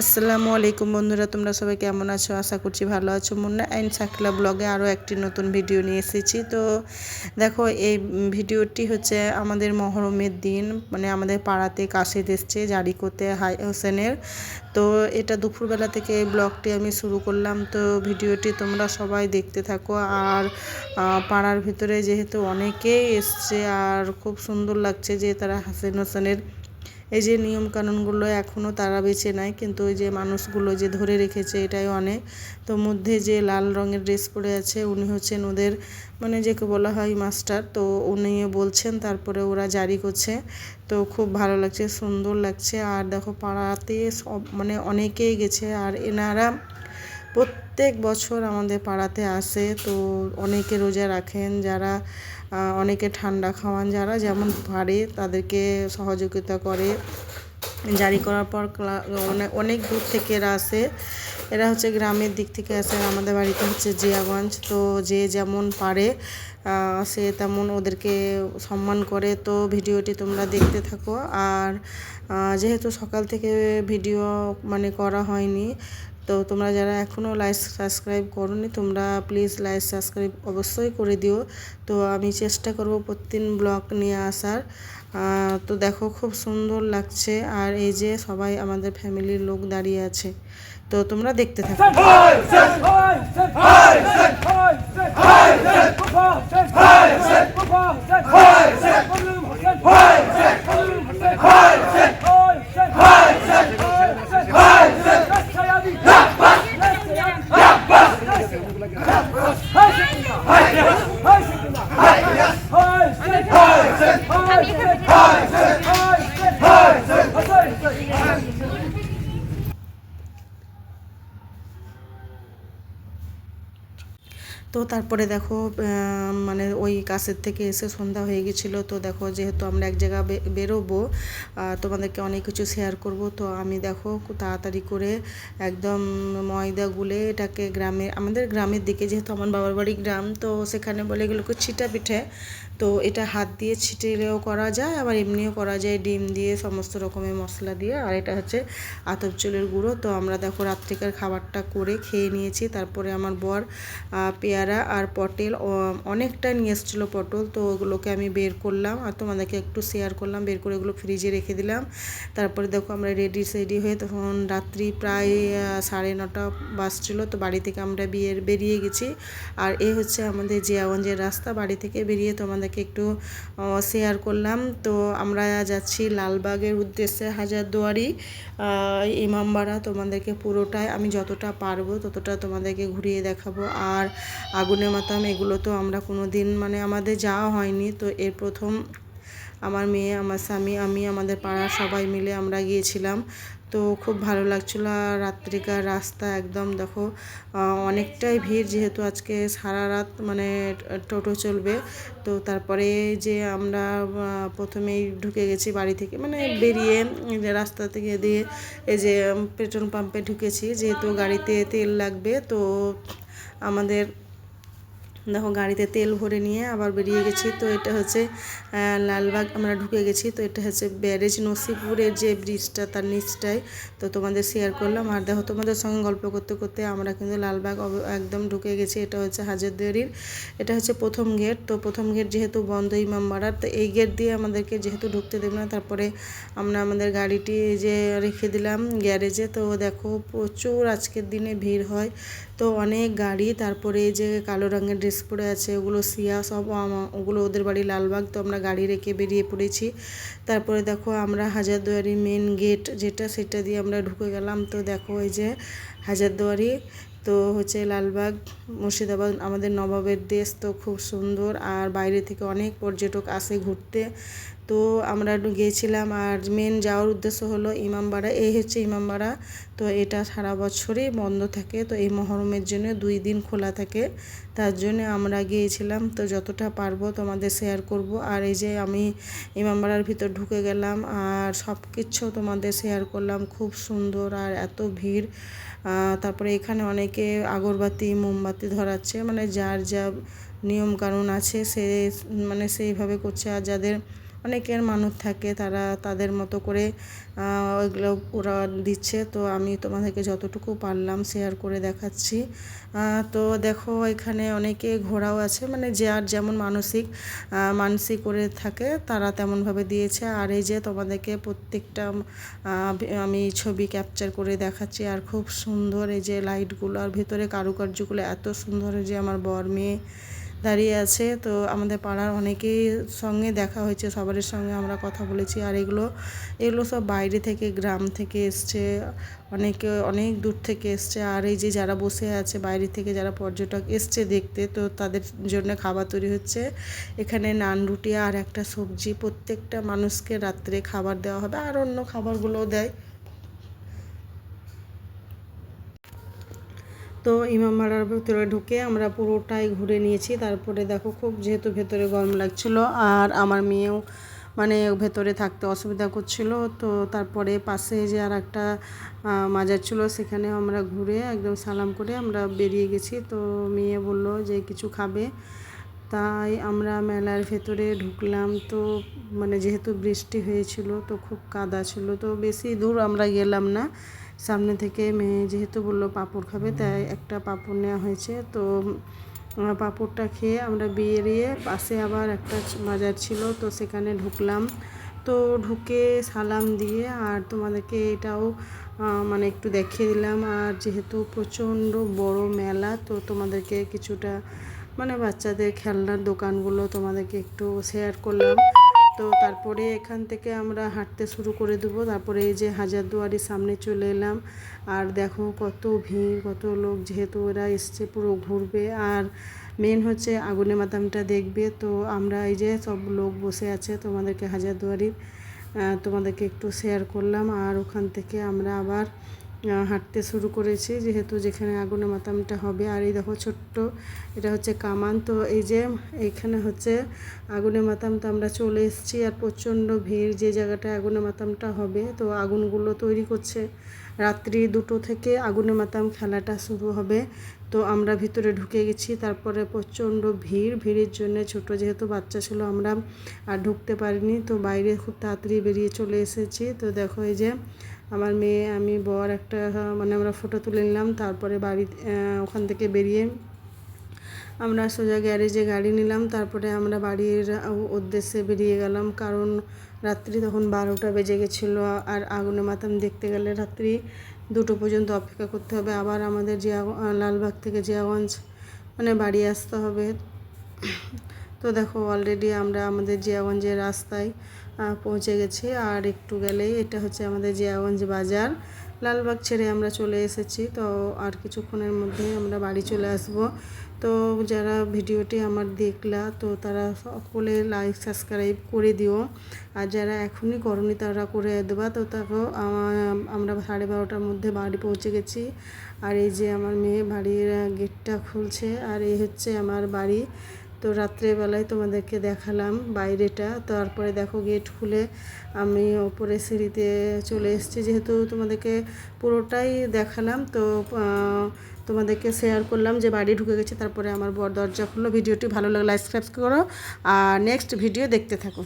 আসসালামু আলাইকুম বন্ধুরা, তোমরা সবাই কেমন আছো? আশা করছি ভালো আছো। মুন্না অ্যান্ড সাকলা ব্লগে আরও একটি নতুন ভিডিও নিয়ে এসেছি। তো দেখো, এই ভিডিওটি হচ্ছে আমাদের মহরমের দিন মানে আমাদের পাড়াতে কাশিদ এসছে জারি করতে হাই হোসেনের। তো এটা দুপুরবেলা থেকে এই ব্লগটি আমি শুরু করলাম। তো ভিডিওটি তোমরা সবাই দেখতে থাকো। আর পাড়ার ভিতরে যেহেতু অনেকেই এসছে, আর খুব সুন্দর লাগছে যে তারা হাসেন হোসেনের এই যে নিয়ম কানুনগুলো এখনও তারা বেছে নেয়, কিন্তু ওই যে মানুষগুলো যে ধরে রেখেছে এটাই অনেক। তো মধ্যে যে লাল রঙের ড্রেস পরে আছে, উনি হচ্ছেন ওদের মানে যাকে বলা হয় মাস্টার। তো উনি বলছেন, তারপরে ওরা জারি করছে। তো খুব ভালো লাগছে, সুন্দর লাগছে। আর দেখো পাড়াতে সব মানে অনেকেই গেছে। আর এনারা প্রত্যেক বছর আমাদের পাড়াতে আসে। তো অনেকে রোজা রাখেন, যারা অনেকে ঠান্ডা খাওয়ান, যারা যেমন পারে তাদেরকে সহযোগিতা করে। জারি করার পর অনেক দূর থেকে এরা আসে। এরা হচ্ছে গ্রামের দিক থেকে আসে, আমাদের বাড়িতে হচ্ছে জিয়াগঞ্জ। তো যে যেমন পারে সে তেমন ওদেরকে সম্মান করে। তো ভিডিওটি তোমরা দেখতে থাকো। আর যেহেতু সকাল থেকে ভিডিও মানে করা হয়নি তো তোমরা যারা এখনও লাইক সাবস্ক্রাইব করনি তোমরা প্লিজ লাইক সাবস্ক্রাইব অবশ্যই করে দিও তো আমি চেষ্টা করব প্রতিদিন ব্লগ নিয়ে আসার তো দেখো খুব সুন্দর লাগছে আর এই যে সবাই আমাদের ফ্যামিলির লোক দাঁড়িয়ে আছে তো তোমরা দেখতে থাকো তো তারপরে দেখো মানে ওই কাছের থেকে এসে সন্ধ্যা হয়ে গেছিল। তো দেখো, যেহেতু আমরা এক জায়গা বেরোবো তোমাদেরকে অনেক কিছু শেয়ার করব। তো আমি দেখো, তাড়াতাড়ি করে একদম ময়দা গুলে এটাকে গ্রামে আমাদের গ্রামের দিকে, যেহেতু আমার বাবার বাড়ি গ্রাম, তো সেখানে বলে এগুলোকে ছিটা পিঠে। তো এটা হাত দিয়ে ছিটেলেও করা যায়, আবার এমনিও করা যায় ডিম দিয়ে সমস্ত রকমের মশলা দিয়ে। আর এটা হচ্ছে আতপ চুলের গুঁড়ো। তো আমরা দেখো রাত্রিকার খাবারটা করে খেয়ে নিয়েছি। তারপরে আমার বর পেয়ারা আর পটেল অনেকটা নিয়ে এসেছিল পটল। তো ওগুলোকে আমি বের করলাম আর তোমাদেরকে একটু শেয়ার করলাম। বের করে ওগুলো ফ্রিজে রেখে দিলাম। তারপরে দেখো আমরা রেডি সেডি হয়ে তখন রাত্রি প্রায় সাড়ে নটা বাজছিলো। তো বাড়ি থেকে আমরা বিয়ের বেরিয়ে গেছি। আর এ হচ্ছে আমাদের জিয়াগঞ্জের রাস্তা। বাড়ি থেকে বেরিয়ে তোমাদের আপনাদেরকে একটু শেয়ার করলাম। তো আমরা যাচ্ছি লালবাগের উদ্দেশ্যে হাজারদুয়ারি। ইমামবাড়া তোমাদেরকে পুরোটাই, আমি যতটা পারব ততটা তোমাদেরকে ঘুরিয়ে দেখাবো। আর আগুনে মাতাম, এগুলো তো আমরা কোনো দিন মানে আমাদের যাওয়া হয়নি। তো এর প্রথম আমার মেয়ে, আমার স্বামী, আমি, আমাদের পাড়ার সবাই মিলে আমরা গিয়েছিলাম। তো খুব ভালো লাগছিল। আর রাত্রিকার রাস্তা একদম দেখো অনেকটাই ভিড় যেহেতু আজকে সারা রাত মানে টোটো চলবে। তো তারপরে যে আমরা প্রথমেই ঢুকে গেছি বাড়ি থেকে মানে বেরিয়ে যে রাস্তা থেকে দিয়ে এই যে পেট্রোল পাম্পে ঢুকেছি, যেহেতু গাড়িতে তেল লাগবে, তো আমাদের দেখো গাড়িতে তেল ভরে নিয়ে আবার বেরিয়ে গেছি। তো এটা হচ্ছে লালবাগ, আমরা ঢুকে গেছি। তো এটা হচ্ছে ব্যারেজ নসিপুরের যে ব্রিজটা, তার নিচটায়। তো তোমাদের শেয়ার করলাম। আর দেখো, তোমাদের সঙ্গে গল্প করতে করতে আমরা কিন্তু লালবাগ একদম ঢুকে গেছি। এটা হচ্ছে হাজারদুয়ারির, এটা হচ্ছে প্রথম গেট তো প্রথম গেট যেহেতু বন্ধ ইমামবাড়ার তো এই গেট দিয়ে আমাদেরকে যেহেতু ঢুকতে দেবে না, তারপরে আমরা আমাদের গাড়িটি যে রেখে দিলাম গ্যারেজে। তো দেখো, প্রচুর আজকের দিনে ভিড় হয়। তো অনেক গাড়ি, তারপরে এই যে কালো রঙের ড্রেস পরে আছে, ওগুলো সিয়া সব ওগুলো ওদের বাড়ি লালবাগ, তো আমরা গাড়ি রেখে বেরিয়ে পড়েছি। তারপরে দেখো আমরা হাজারদুয়ারি মেন গেট যেটা, সেটা দিয়ে আমরা ঢুকে গেলাম। তো দেখো এই যে হাজারদুয়ারি তো হচ্ছে লালবাগ, মুর্শিদাবাদ আমাদের নবাবের দেশ তো খুব সুন্দর আর বাইরে থেকে অনেক পর্যটক আসে ঘুরতে। তো আমরা গিয়েছিলাম আর মেন যাওয়ার উদ্দেশ্য হলো ইমামবাড়া। এই হচ্ছে ইমামবাড়া। তো এটা সারা বছরই বন্ধ থাকে। তো এই মহরমের জন্য দুই দিন খোলা থাকে। তার জন্য আমরা গিয়েছিলাম। তো যতটা পারব তোমাদের শেয়ার করব। আর এই যে আমি ইমামবাড়ার ভিতর ঢুকে গেলাম আর সব কিছু তোমাদের শেয়ার করলাম। খুব সুন্দর আর এত ভিড়। তারপরে এখানে অনেকে আগরবাতি, মোমবাতি ধরাচ্ছে মানে যার যা নিয়মকানুন আছে সে মানে সেইভাবে করছে। আর যাদের অনেকের মানুষ থাকে, তারা তাদের মতো করে ওইগুলো ওরা দিচ্ছে। তো আমি তোমাদেরকে যতটুকু পারলাম শেয়ার করে দেখাচ্ছি। তো দেখো এখানে অনেকে ঘোরাও আছে মানে যে আর যেমন মানসিক মানসিক করে থাকে, তারা তেমনভাবে দিয়েছে। আর এই যে তোমাদেরকে প্রত্যেকটা আমি ছবি ক্যাপচার করে দেখাচ্ছি, আর খুব সুন্দর এই যে লাইটগুলো আর ভেতরে কারুকার্যগুলো এত সুন্দর যে আমার বর মেয়ে দাঁড়িয়ে আছে। তো আমাদের পাড়ার অনেকেই সঙ্গে দেখা হয়েছে সবার সঙ্গে আমরা কথা বলেছি। আর এগুলো এগুলো সব বাইরে থেকে, গ্রাম থেকে এসছে, অনেকে, অনেক দূর থেকে এসছে। আর এই যে যারা বসে আছে, বাইরে থেকে যারা পর্যটক এসছে দেখতে, তো তাদের জন্য খাবার তৈরি হচ্ছে। এখানে নান রুটি আর একটা সবজি, প্রত্যেকটা মানুষকে রাত্রে খাবার দেওয়া হবে। আর অন্য খাবারগুলোও দেয়। তো ইমাম ইমামবাড়ার ভেতরে ঢুকে আমরা পুরোটাই ঘুরে নিয়েছি। তারপরে দেখো খুব যেহেতু ভেতরে গরম লাগছিল আর আমার মেয়েও মানে ভেতরে থাকতে অসুবিধা করছিল, তো তারপরে পাশে যে আর একটা মাজার ছিল সেখানে আমরা ঘুরে একদম সালাম করে আমরা বেরিয়ে গেছি। তো মেয়ে বলল যে কিছু খাবে। তাই আমরা মেলার ভেতরে ঢুকলাম। তো মানে যেহেতু বৃষ্টি হয়েছিল তো খুব কাদা ছিল। তো বেশি দূর আমরা গেলাম না। সামনে থেকে মেয়ে যেহেতু বলল পাঁপড় খাবে, তাই একটা পাঁপড় নেওয়া হয়েছে। তো পাঁপড়টা খেয়ে আমরা বেরিয়ে পাশে আবার একটা বাজার ছিল, তো সেখানে ঢুকলাম। তো ঢুকে সালাম দিয়ে আর তোমাদেরকে এটাও মানে একটু দেখিয়ে দিলাম। আর যেহেতু প্রচণ্ড বড় মেলা, তো তোমাদেরকে কিছুটা মানে বাচ্চাদের খেলনার দোকানগুলো তোমাদেরকে একটু শেয়ার করলাম। তো তারপরে এখান থেকে আমরা হাঁটতে শুরু করে দেবো। তারপরে এই যে হাজারদুয়ারির সামনে চলে এলাম। আর দেখো কত ভিড়, কত লোক, যেহেতু ওরা এসছে পুরো ঘুরবে। আর মেন হচ্ছে আগুনে মাতামটা দেখবে। তো আমরা এই যে সব লোক বসে আছে তোমাদেরকে হাজারদুয়ারির তোমাদেরকে একটু শেয়ার করলাম। আর ওখান থেকে আমরা আবার হাঁটতে শুরু করেছি, যেহেতু যেখানে আগুনে মাতামটা হবে। আর এই দেখো ছোট্ট, এটা হচ্ছে কামান। তো এই যে এইখানে হচ্ছে আগুনে মাতাম তো আমরা চলে এসেছি আর প্রচণ্ড ভিড় যে জায়গাটায় আগুনে মাতামটা হবে। তো আগুনগুলো তৈরি করছে। রাত্রি দুটো থেকে আগুনে মাতাম খেলাটা শুরু হবে। তো আমরা ভিতরে ঢুকে গেছি, তারপরে প্রচণ্ড ভিড়। ভিড়ের জন্য ছোট যেহেতু বাচ্চা ছিল আমরা আর ঢুকতে পারিনি। তো বাইরে খুব তাড়াতাড়ি বেরিয়ে চলে এসেছি। তো দেখো এই যে আমার মেয়ে, আমি, বর একটা মানে আমরা ফটো তুলে নিলাম, তারপরে বাড়ি ওখান থেকে বেরিয়ে আমরা সোজা গ্যারেজে গাড়ি নিলাম, তারপরে আমরা বাড়ির উদ্দেশ্যে বেরিয়ে গেলাম, কারণ রাত্রি তখন বারোটা বেজে গেছিল, আর আগুনে মাতাম দেখতে গেলে রাত্রি দুটো পর্যন্ত অপেক্ষা করতে হবে, আবার আমাদের জিয়া, লালবাগ থেকে জিয়াগঞ্জ মানে বাড়ি আসতে হবে। তো দেখো অলরেডি আমরা আমাদের জিয়াগঞ্জের রাস্তায় পৌঁছে গেছি। আর একটু গেলেই এটা হচ্ছে আমাদের জিয়াগঞ্জ বাজার। লালবাগ ছেড়ে আমরা চলে এসেছি, তো আর কিছুক্ষণের মধ্যেই আমরা বাড়ি চলে আসব। তো যারা ভিডিওটি আমার দেখলা, তো তারা সকলে লাইক সাবস্ক্রাইব করে দিও। আর যারা এখনই করনি, তারা করে দেবা। তো তাকেও আমা- আমরা সাড়ে বারোটার মধ্যে বাড়ি পৌঁছে গেছি। আর এই যে আমার মেয়ে বাড়ির গেটটা খুলছে, আর এই হচ্ছে আমার বাড়ি। তো রাত্রেবেলায় তোমাদেরকে দেখালাম বাইরেটা। তারপরে দেখো গেট খুলে আমি ওপরে সিঁড়িতে চলে এসেছি। যেহেতু তোমাদেরকে পুরোটাই দেখালাম, তো তোমাদেরকে শেয়ার করলাম যে বাড়ি ঢুকে গেছে। তারপরে আমার বর দরজা খুললো। ভিডিওটি ভালো লাগলে সাবস্ক্রাইব করো। আর নেক্সট ভিডিও দেখতে থাকো।